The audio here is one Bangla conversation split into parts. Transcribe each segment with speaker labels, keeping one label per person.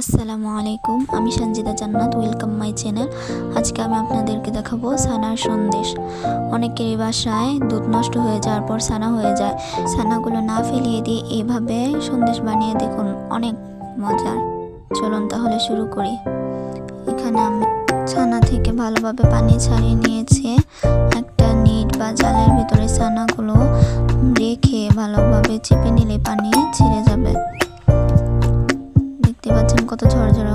Speaker 1: আসসালামু আলাইকুম, আমি সঞ্জিতা জান্নাত ওয়েলকাম মাই চ্যানেল আজকে আমি আপনাদেরকে দেখাবো সানার সন্দেশ। অনেকেরই বাসায় দুধ নষ্ট হয়ে যাওয়ার পর সানা হয়ে যায়। সানাগুলো না ফেলিয়ে দিয়ে এভাবে সন্দেশ বানিয়ে দেখুন, অনেক মজার। চলুন তাহলে শুরু করি। এখানে আমি ছানা থেকে ভালোভাবে পানি ছাড়িয়ে নিয়েছি। একটা নিট বা জালের ভিতরে ছানাগুলো রেখে ভালোভাবে চেপে নিলে পানি ছেড়ে যাবে। কত ঝরঝরা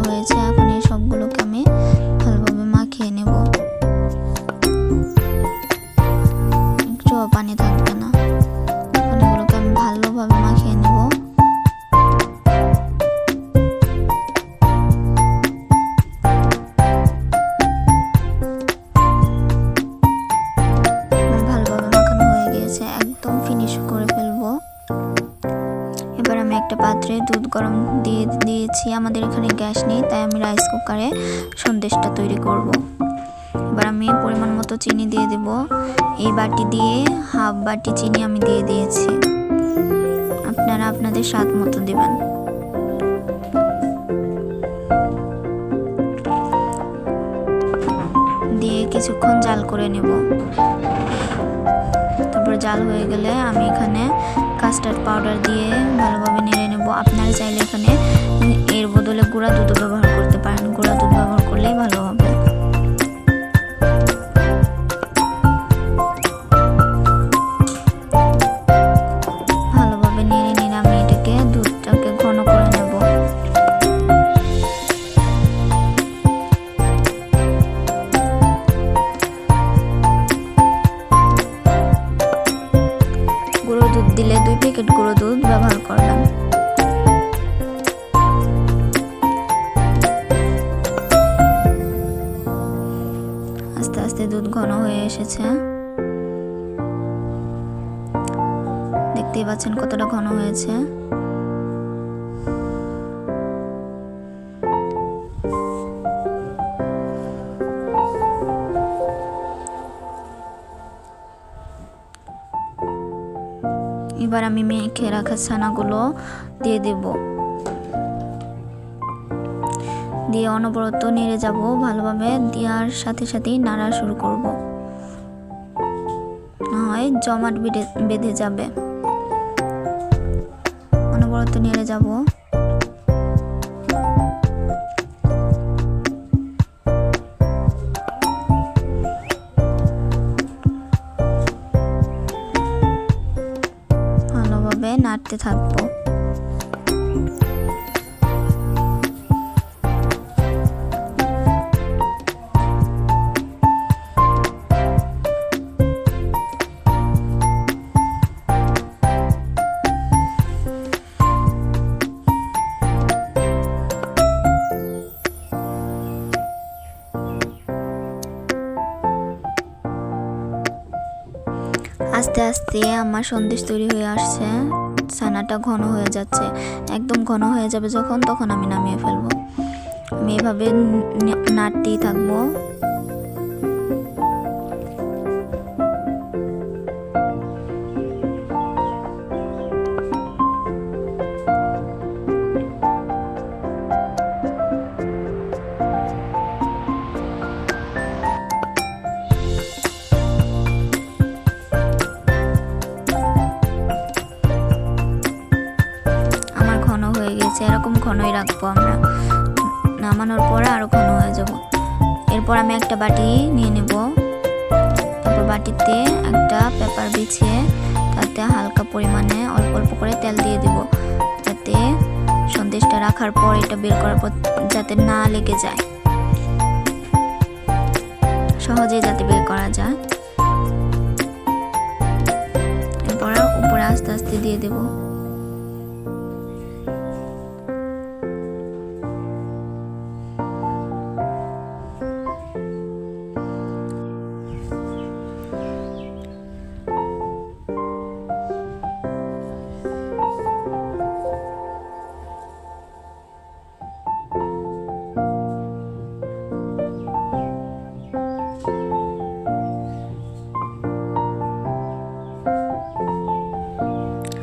Speaker 1: দুধ গরম দিয়ে দিয়েছি। আমাদের এখানে গ্যাস নেই, তাই আমি রাইস কুকারে সন্দেশটা তৈরি করব। এবার আমি পরিমাণ মতো চিনি দিয়ে দেব। এই বাটি দিয়ে হাফ বাটি চিনি আমি দিয়ে দিয়েছি। আপনারা আপনাদের স্বাদ মতো দেবেন। দিয়ে কিছুক্ষণ জাল করে নেব। তারপর জাল হয়ে গেলে আমি এখানে কাস্টার্ড পাউডার দিয়ে ভালোভাবে নেড়ে নেব। আপনারা চাইলে এখানে এর বদলে গুঁড়া দুধ ব্যবহার করতে পারেন। গুঁড়া দুধ ব্যবহার করলেই ভালো হবে। দেখতেই পাচ্ছেন কতটা ঘন হয়েছে? এবার আমি মেখে রাখা ছানাগুলো দিয়ে দেব। দিয়ে অনবরত নেড়ে যাব ভালোভাবে। দেওয়ার সাথে সাথেই নাড়া শুরু করব। না হয় জমাট বেঁধে বেঁধে যাবে। অনবরত নেড়ে যাব। ভালোভাবে নাড়তে থাকব। আস্তে আস্তে আমার সন্দেশ তৈরি হয়ে আসছে। ছানাটা ঘন হয়ে যাচ্ছে। একদম ঘন হয়ে যাবে যখন, তখন আমি নামিয়ে ফেলব। আমি এভাবে নাড়তেই থাকব। গেছে এরকম ঘনই রাখব আমরা। নামানোর পরে আরও ঘন হয়ে যাব। এরপর আমি একটা বাটি নিয়ে নেব। তারপর বাটিতে একটা পেপার বিছিয়ে তাতে হালকা পরিমাণে অল্প অল্প করে তেল দিয়ে দেব। যাতে সন্দেশটা রাখার পর এটা বের করার পর যাতে না লেগে যায়। সহজেই যাতে বের করা যায়। এরপর উপরে আস্তে আস্তে দিয়ে দেবো।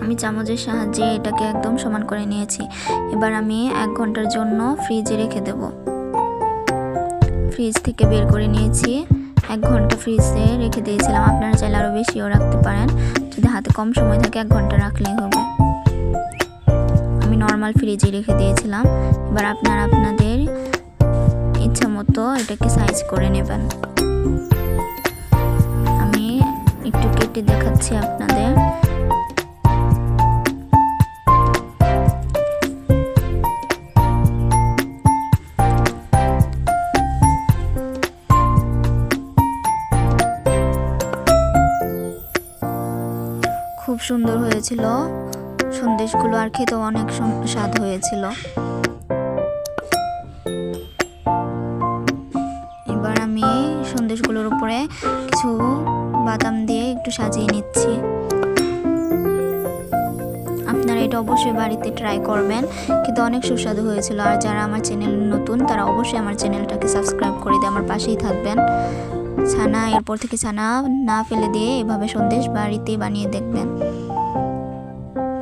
Speaker 1: আমি চামচের সাহায্যে এটাকে একদম সমান করে নিয়েছি। এবার আমি এক ঘণ্টার জন্য ফ্রিজে রেখে দেব। ফ্রিজ থেকে বের করে নিয়েছি। এক ঘণ্টা ফ্রিজে রেখে দিয়েছিলাম। আপনারা চাইলে আরও বেশিও রাখতে পারেন। যদি হাতে কম সময় থাকে, এক ঘণ্টা রাখলেই হবে। আমি নর্মাল ফ্রিজে রেখে দিয়েছিলাম। এবার আপনারা আপনাদের ইচ্ছা মতো এটাকে সাইজ করে নেবেন। আমি একটু কেটে দেখাচ্ছি আপনাদের। সুন্দর হয়েছিল। সন্দেশগুলো আর খেতেও অনেক স্বাদ হয়েছিল। এবার আমি সন্দেশগুলোর উপরে কিছু বাদাম দিয়ে একটু সাজিয়ে নিচ্ছি। আপনারা এটা অবশ্যই বাড়িতে ট্রাই করবেন। কিন্তু অনেক সুস্বাদু হয়েছিল। আর যারা আমার চ্যানেল নতুন, তারা অবশ্যই আমার চ্যানেলটাকে সাবস্ক্রাইব করে দিয়ে আমার পাশেই থাকবেন। ছানা, এরপর থেকে ছানা না ফেলে দিয়ে এভাবে সন্দেশ বাড়িতে বানিয়ে দেখবেন।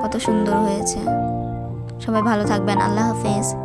Speaker 1: কত সুন্দর হয়েছে। সবাই ভালো থাকবেন। আল্লাহ হাফেজ।